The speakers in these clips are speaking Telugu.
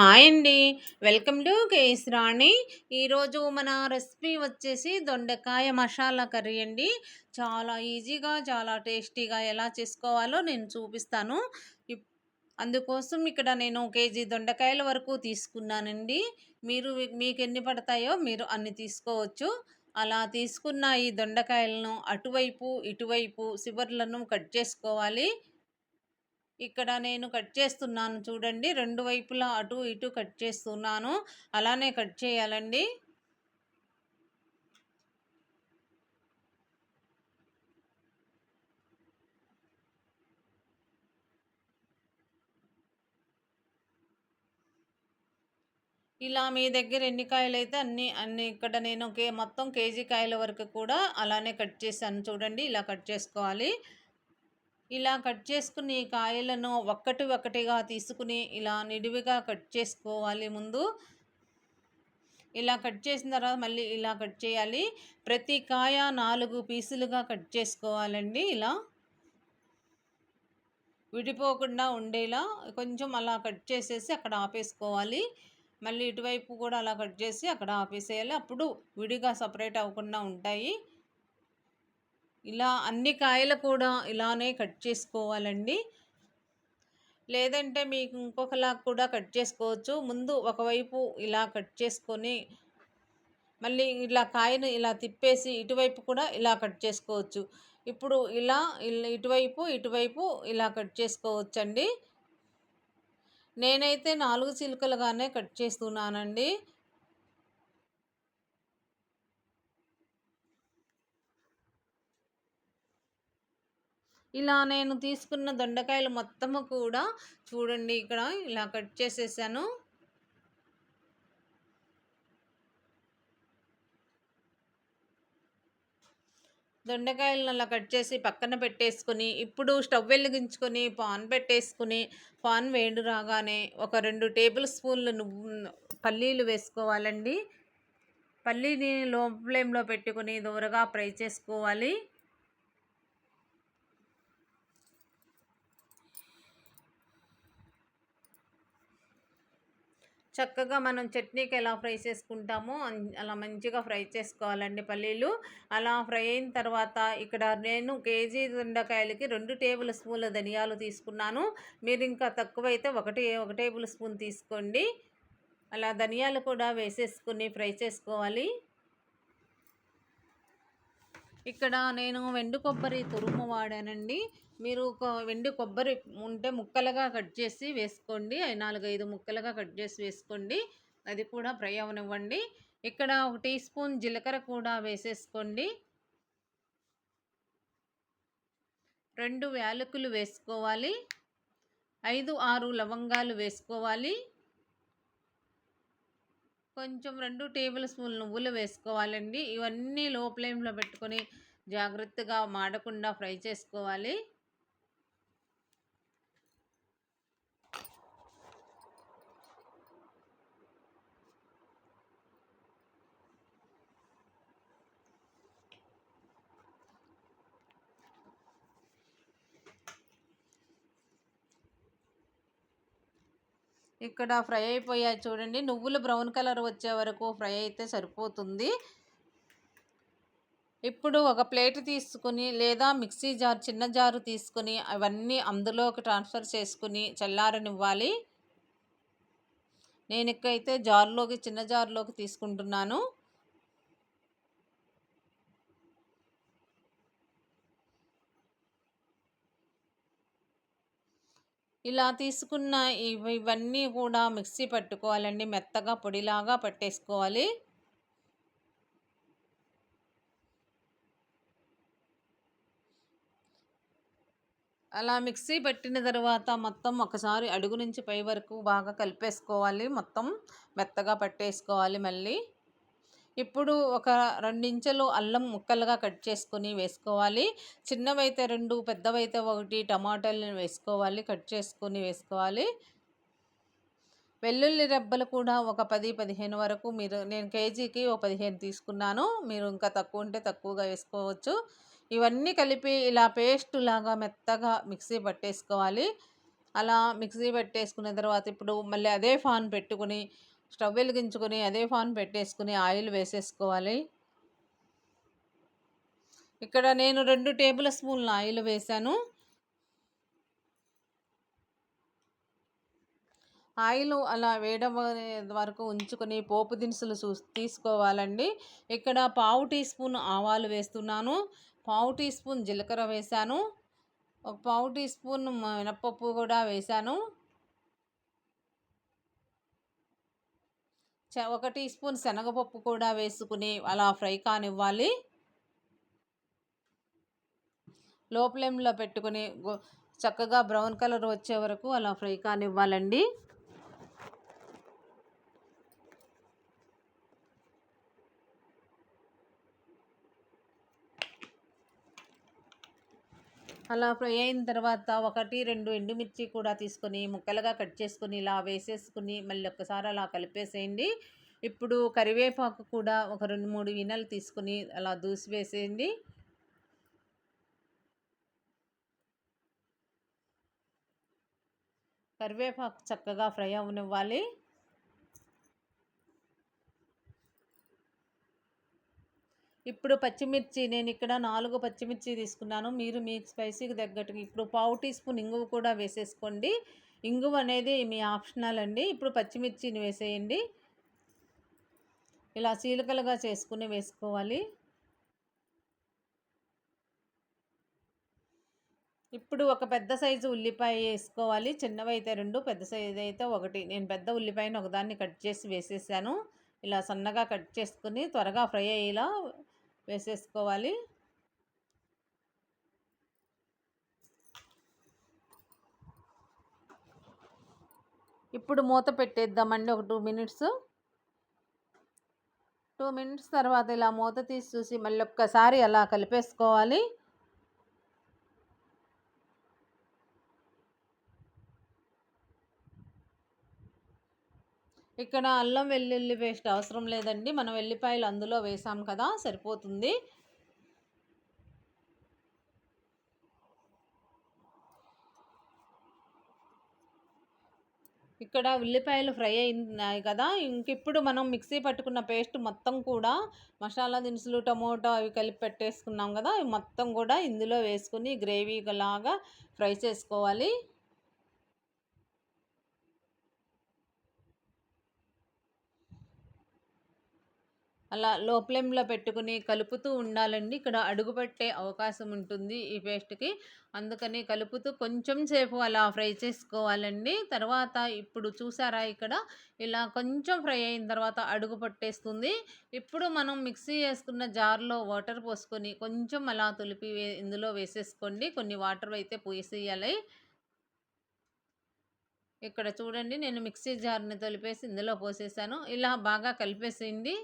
హాయ్ అండి. Welcome to KS Rani. ఈరోజు మన రెసిపీ వచ్చేసి దొండకాయ మసాలా కర్రీ అండి. చాలా ఈజీగా చాలా టేస్టీగా ఎలా చేసుకోవాలో నేను చూపిస్తాను. ఇప్- అందుకోసం ఇక్కడ నేను కేజీ దొండకాయల వరకు తీసుకున్నానండి. మీరు మీకు ఎన్ని పడతాయో మీరు అన్ని తీసుకోవచ్చు. అలా తీసుకున్న ఈ దొండకాయలను అటువైపు ఇటువైపు చివర్లను కట్ చేసుకోవాలి. ఇక్కడ నేను కట్ చేస్తున్నాను చూడండి. రెండు వైపులా అటు ఇటు కట్ చేస్తున్నాను. అలానే కట్ చేయాలండి. ఇలా మీ దగ్గర ఎన్ని కాయలు అయితే అన్ని అన్ని ఇక్కడ నేను కే మొత్తం కేజీ కాయల వరకు కూడా అలానే కట్ చేశాను చూడండి. ఇలా కట్ చేసుకోవాలి. ఇలా కట్ చేసుకుని కాయలను ఒక్కటి ఒక్కటిగా తీసుకుని ఇలా నిడివిగా కట్ చేసుకోవాలి ముందు. ఇలా కట్ చేసిన తర్వాత మళ్ళీ ఇలా కట్ చేయాలి. ప్రతి కాయ నాలుగు పీసులుగా కట్ చేసుకోవాలండి ఇలా. విడిపోకుండా ఉండేలా కొంచెం అలా కట్ చేసేసి అక్కడ ఆపేసుకోవాలి. మళ్ళీ ఇటువైపు కూడా అలా కట్ చేసి అక్కడ ఆపేసేయాలి. అప్పుడు విడిగా సపరేట్ అవ్వకుండా ఉంటాయి. ఇలా అన్ని కాయలు కూడా ఇలానే కట్ చేసుకోవాలండి. లేదంటే మీకు ఇంకొకలా కూడా కట్ చేసుకోవచ్చు. ముందు ఒకవైపు ఇలా కట్ చేసుకొని మళ్ళీ ఇలా కాయను ఇలా తిప్పేసి ఇటువైపు కూడా ఇలా కట్ చేసుకోవచ్చు. ఇప్పుడు ఇలా ఇల్- ఇటువైపు ఇటువైపు ఇలా కట్ చేసుకోవచ్చండి. నేనైతే నాలుగు చిలుకలుగానే కట్ చేస్తున్నానండి. ఇలా నేను తీసుకున్న దొండకాయలు మొత్తము కూడా చూడండి ఇక్కడ ఇలా కట్ చేసేసాను. దొండకాయలను అలా కట్ చేసి పక్కన పెట్టేసుకొని ఇప్పుడు స్టవ్ వెలిగించుకొని పాన్ పెట్టేసుకుని పాన్ వేడి రాగానే ఒక రెండు టేబుల్ స్పూన్లు నువ్వు పల్లీలు వేసుకోవాలండి. పల్లీని లో ఫ్లేమ్లో పెట్టుకుని దూరగా ఫ్రై చేసుకోవాలి. చక్కగా మనం చట్నీకి ఎలా ఫ్రై చేసుకుంటామో అలా మంచిగా ఫ్రై చేసుకోవాలండి పల్లీలు. అలా ఫ్రై అయిన తర్వాత ఇక్కడ నేను కేజీ దొండకాయలకి రెండు టేబుల్ స్పూన్ల ధనియాలు తీసుకున్నాను. మీరు ఇంకా తక్కువైతే ఒకటి ఒక టేబుల్ స్పూన్ తీసుకోండి. అలా ధనియాలు కూడా వేసేసుకుని ఫ్రై చేసుకోవాలి. ఇక్కడ నేను వెండు కొబ్బరి తురుము వాడానండి. మీరు ఒక వెండి కొబ్బరి ఉంటే ముక్కలుగా కట్ చేసి వేసుకోండి. నాలుగైదు ముక్కలుగా కట్ చేసి వేసుకోండి. అది కూడా ఫ్రై అవనివ్వండి ఇక్కడ ఒక టీ స్పూన్ జీలకర్ర కూడా వేసేసుకోండి. రెండు యాలకులు వేసుకోవాలి. ఐదు ఆరు లవంగాలు వేసుకోవాలి. కొంచెం రెండు టేబుల్ స్పూన్ నువ్వులు వేసుకోవాలండి. ఇవన్నీ లో ఫ్లేమ్లో పెట్టుకొని జాగ్రత్తగా మాడకుండా ఫ్రై చేసుకోవాలి. ఇక్కడ ఫ్రై అయిపోయాయి చూడండి. నువ్వులు బ్రౌన్ కలర్ వచ్చే వరకు ఫ్రై అయితే సరిపోతుంది. ఇప్పుడు ఒక ప్లేట్ తీసుకుని లేదా మిక్సీ జార్ చిన్న జారు తీసుకుని అవన్నీ అందులోకి ట్రాన్స్ఫర్ చేసుకుని చల్లారనివ్వాలి. నేను ఇక్కడైతే జార్లోకి చిన్న జార్లోకి తీసుకుంటున్నాను. ఇలా తీసుకున్న ఇవి ఇవన్నీ కూడా మిక్సీ పట్టుకోవాలండి. మెత్తగా పొడిలాగా పట్టేసుకోవాలి. అలా మిక్సీ పట్టిన తర్వాత మొత్తం ఒకసారి అడుగు నుంచి పై వరకు బాగా కలిపేసుకోవాలి. మొత్తం మెత్తగా పట్టేసుకోవాలి మళ్ళీ. ఇప్పుడు ఒక రెండించెలు అల్లం ముక్కలుగా కట్ చేసుకొని వేసుకోవాలి. చిన్నవైతే రెండు పెద్దవైతే ఒకటి టమాటాలను వేసుకోవాలి కట్ చేసుకొని వేసుకోవాలి. వెల్లుల్లి రెబ్బలు కూడా ఒక పది పదిహేను వరకు మీరు నేను కేజీకి ఒక పదిహేను తీసుకున్నాను. మీరు ఇంకా తక్కువ ఉంటే తక్కువగా వేసుకోవచ్చు. ఇవన్నీ కలిపి ఇలా పేస్ట్ లాగా మెత్తగా మిక్సీ పట్టేసుకోవాలి. అలా మిక్సీ పెట్టేసుకున్న తర్వాత ఇప్పుడు మళ్ళీ అదే ఫాన్ పెట్టుకుని స్టవ్ వెలిగించుకొని అదే ఫాన్ పెట్టేసుకుని ఆయిల్ వేసేసుకోవాలి. ఇక్కడ నేను రెండు టేబుల్ స్పూన్ల ఆయిల్ వేశాను. ఆయిల్ అలా వేయడం వరకు ఉంచుకొని పోపు దినుసులు చూ తీసుకోవాలండి. ఇక్కడ పావు టీ స్పూన్ ఆవాలు వేస్తున్నాను. పావు టీ స్పూన్ జీలకర్ర వేశాను. ఒక పావు టీ స్పూన్ మినప్పప్పు కూడా వేశాను. ఒక టీ స్పూన్ శనగపప్పు కూడా వేసుకుని అలా ఫ్రై కానివ్వాలి. లో ఫ్లేమ్లో పెట్టుకుని చక్కగా బ్రౌన్ కలర్ వచ్చే వరకు అలా ఫ్రై కానివ్వాలండి. అలా ఫ్రై అయిన తర్వాత ఒకటి రెండు ఎండుమిర్చి కూడా తీసుకొని ముక్కలుగా కట్ చేసుకొని ఇలా వేసేసుకుని మళ్ళీ ఒక్కసారి అలా కలిపేసేయండి. ఇప్పుడు కరివేపాకు కూడా ఒక రెండు మూడు వినలు తీసుకుని అలా దూసి వేసేయండి. కరివేపాకు చక్కగా ఫ్రై అవనివ్వాలి. ఇప్పుడు పచ్చిమిర్చి నేను ఇక్కడ నాలుగు పచ్చిమిర్చి తీసుకున్నాను. మీరు మీ స్పైసీకి తగ్గట్టు ఇప్పుడు పావు టీ స్పూన్ ఇంగువ కూడా వేసేసుకోండి. ఇంగువ అనేది మీ ఆప్షనల్ అండి. ఇప్పుడు పచ్చిమిర్చిని వేసేయండి. ఇలా చీలకలుగా చేసుకుని వేసుకోవాలి. ఇప్పుడు ఒక పెద్ద సైజు ఉల్లిపాయ వేసుకోవాలి. చిన్నవి అయితే రెండు పెద్ద సైజు అయితే ఒకటి. నేను పెద్ద ఉల్లిపాయను ఒకదాన్ని కట్ చేసి వేసేసాను. ఇలా సన్నగా కట్ చేసుకుని త్వరగా ఫ్రై అయ్యేలా వేసేసుకోవాలి. ఇప్పుడు మూత పెట్టేద్దామండి ఒక టూ మినిట్స్. టూ మినిట్స్ తర్వాత ఇలా మూత తీసి చూసి మళ్ళీ ఒక్కసారి అలా కలిపేసుకోవాలి. ఇక్కడ అల్లం వెల్లుల్లి పేస్ట్ అవసరం లేదండి. మనం వెల్లిపాయలు అందులో వేసాం కదా సరిపోతుంది. ఇక్కడ ఉల్లిపాయలు ఫ్రై అయినాయి కదా. ఇంకిప్పుడు మనం మిక్సీ పట్టుకున్న పేస్ట్ మొత్తం కూడా మసాలా దినుసులు టమోటో అవి కలిపి పెట్టేసుకున్నాం కదా. మొత్తం కూడా ఇందులో వేసుకుని గ్రేవీ లాగా ఫ్రై చేసుకోవాలి. అలా లోపలంలో పెట్టుకుని కలుపుతూ ఉండాలండి. ఇక్కడ అడుగుపెట్టే అవకాశం ఉంటుంది ఈ పేస్ట్కి. అందుకని కలుపుతూ కొంచెం సేపు అలా ఫ్రై చేసుకోవాలండి. తర్వాత ఇప్పుడు చూసారా ఇక్కడ? ఇలా కొంచెం ఫ్రై అయిన తర్వాత అడుగు పట్టేస్తుంది. ఇప్పుడు మనం మిక్సీ వేసుకున్న జార్లో వాటర్ పోసుకొని కొంచెం అలా తులిపి ఇందులో వేసేసుకోండి. కొన్ని వాటర్ అయితే పోసేయాలి. ఇక్కడ చూడండి నేను మిక్సీ జార్ని తొలిపేసి ఇందులో పోసేసాను. ఇలా బాగా కలిపేసేయండి.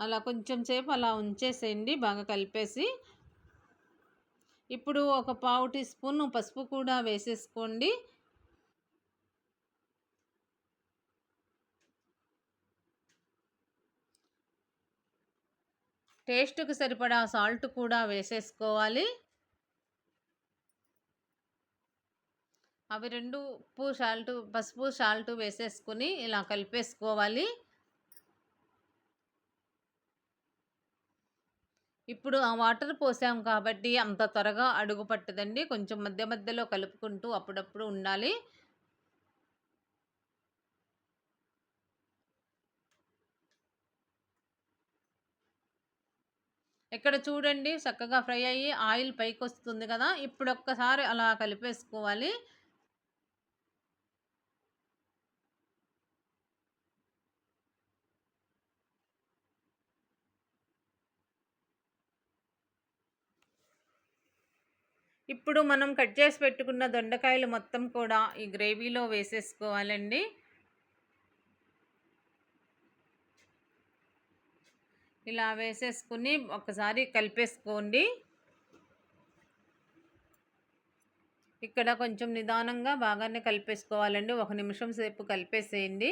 అలా కొంచెం సేపు అలా ఉంచేసేయండి బాగా కలిపేసి. ఇప్పుడు ఒక పావు టీ స్పూన్ పసుపు కూడా వేసేసుకోండి. టేస్ట్కి సరిపడా సాల్ట్ కూడా వేసేసుకోవాలి. అవి రెండు ఉప్పు సాల్ట్ పసుపు సాల్ట్ వేసేసుకుని ఇలా కలిపేసుకోవాలి. ఇప్పుడు ఆ వాటర్ పోసాం కాబట్టి అంత త్వరగా అడుగు పట్టదండి. కొంచెం మధ్య మధ్యలో కలుపుకుంటూ అప్పుడప్పుడు ఉండాలి. ఇక్కడ చూడండి చక్కగా ఫ్రై అయ్యి ఆయిల్ పైకి వస్తుంది కదా. ఇప్పుడు ఒక్కసారి అలా కలిపేసుకోవాలి. ఇప్పుడు మనం కట్ చేసి పెట్టుకున్న దొండకాయలు మొత్తం కూడా ఈ గ్రేవీలో వేసేసుకోవాలండి. ఇలా వేసేసుకుని ఒకసారి కలిపేసుకోండి. ఇక్కడ కొంచెం నిదానంగా బాగానే కలిపేసుకోవాలండి. ఒక నిమిషం సేపు కలిపేసేయండి.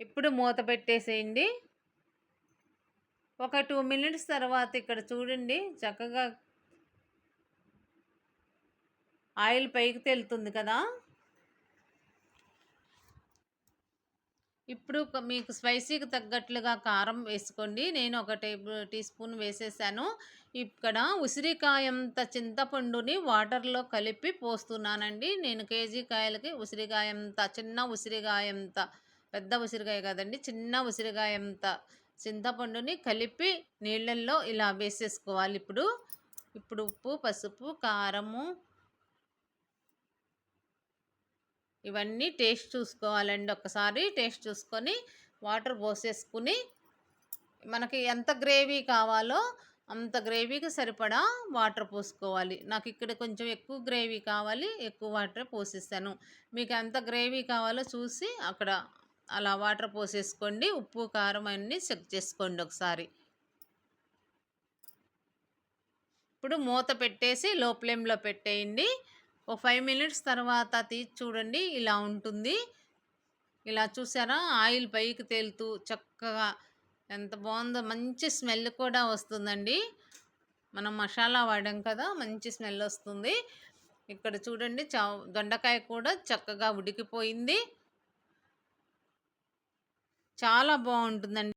ఇప్పుడు మూత పెట్టేసేయండి. ఒక టూ మినిట్స్ తర్వాత ఇక్కడ చూడండి చక్కగా ఆయిల్ పైకి తేలుతుంది కదా. ఇప్పుడు మీకు స్పైసీకి తగ్గట్లుగా కారం వేసుకోండి. నేను ఒక టేబుల్ టీ స్పూన్ వేసేసాను. ఇక్కడ ఉసిరికాయంత చింతపండుని వాటర్లో కలిపి పోస్తున్నానండి. నేను కేజీ కాయలకి ఉసిరికాయంత చిన్న ఉసిరికాయంత పెద్ద ఉసిరికాయ కదండి చిన్న ఉసిరికాయంత చింతపండుని కలిపి నీళ్ళల్లో ఇలా వేసేసుకోవాలి. ఇప్పుడు ఇప్పుడు ఉప్పు పసుపు కారము ఇవన్నీ టేస్ట్ చూసుకోవాలండి. ఒకసారి టేస్ట్ చూసుకొని వాటర్ పోసేసుకుని మనకి ఎంత గ్రేవీ కావాలో అంత గ్రేవీకి సరిపడా వాటర్ పోసుకోవాలి. నాకు ఇక్కడ కొంచెం ఎక్కువ గ్రేవీ కావాలి ఎక్కువ వాటర్ పోసేస్తాను మీకు ఎంత గ్రేవీ కావాలో చూసి అక్కడ అలా వాటర్ పోసేసుకోండి ఉప్పు కారం అన్నీ చెక్ చేసుకోండి ఒకసారి. ఇప్పుడు మూత పెట్టేసి లో ఫ్లేమ్లో పెట్టేయండి. ఒక ఫైవ్ మినిట్స్ తర్వాత తీసి చూడండి ఇలా ఉంటుంది. ఇలా చూసారా? ఆయిల్ పైకి తేలుతూ చక్కగా ఎంత బాగుందో మంచి స్మెల్ కూడా వస్తుందండి. మనం మసాలా వాడాం కదా మంచి స్మెల్ వస్తుంది. ఇక్కడ చూడండి చా దొండకాయ కూడా చక్కగా ఉడికిపోయింది. చాలా బాగుంటుందండి.